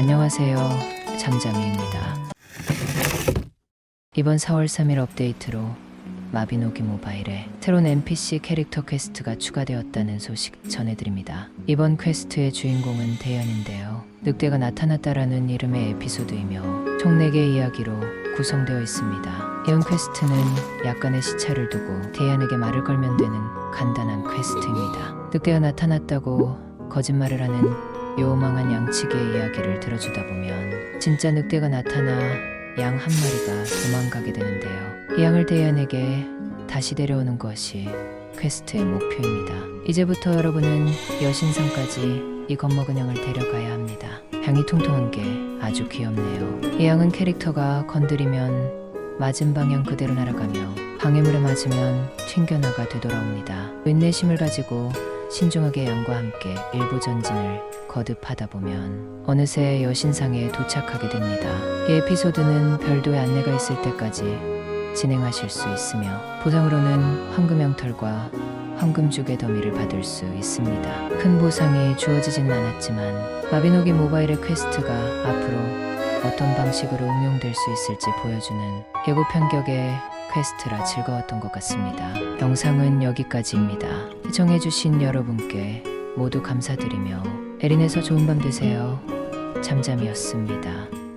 안녕하세요. 잠잠이입니다. 이번 4월 3일 업데이트로 마비노기 모바일에 새로운 NPC 캐릭터 퀘스트가 추가되었다는 소식 전해드립니다. 이번 퀘스트의 주인공은 대연인데요. 늑대가 나타났다라는 이름의 에피소드이며 총 4개의 이야기로 구성되어 있습니다. 이번 퀘스트는 약간의 시차를 두고 대연에게 말을 걸면 되는 간단한 퀘스트입니다. 늑대가 나타났다고 거짓말을 하는 요망한 양치기의 이야기를 들어주다 보면 진짜 늑대가 나타나 양 한 마리가 도망가게 되는데요. 이 양을 대연에게 다시 데려오는 것이 퀘스트의 목표입니다. 이제부터 여러분은 여신상까지 이 겁먹은 양을 데려가야 합니다. 향이 통통한 게 아주 귀엽네요. 이 양은 캐릭터가 건드리면 맞은 방향 그대로 날아가며 방해물에 맞으면 튕겨나가 되돌아옵니다. 인내심을 가지고 신중하게 양과 함께 일부 전진을 거듭하다 보면 어느새 여신상에 도착하게 됩니다. 이 에피소드는 별도의 안내가 있을 때까지 진행하실 수 있으며 보상으로는 황금영털과 황금죽의 더미를 받을 수 있습니다. 큰 보상이 주어지지는 않았지만 마비노기 모바일의 퀘스트가 앞으로 어떤 방식으로 응용될 수 있을지 보여주는 예고 편 격의 퀘스트라 즐거웠던 것 같습니다. 영상은 여기까지입니다. 시청해주신 여러분께 모두 감사드리며 에린에서 좋은 밤 되세요. 잠잠이었습니다.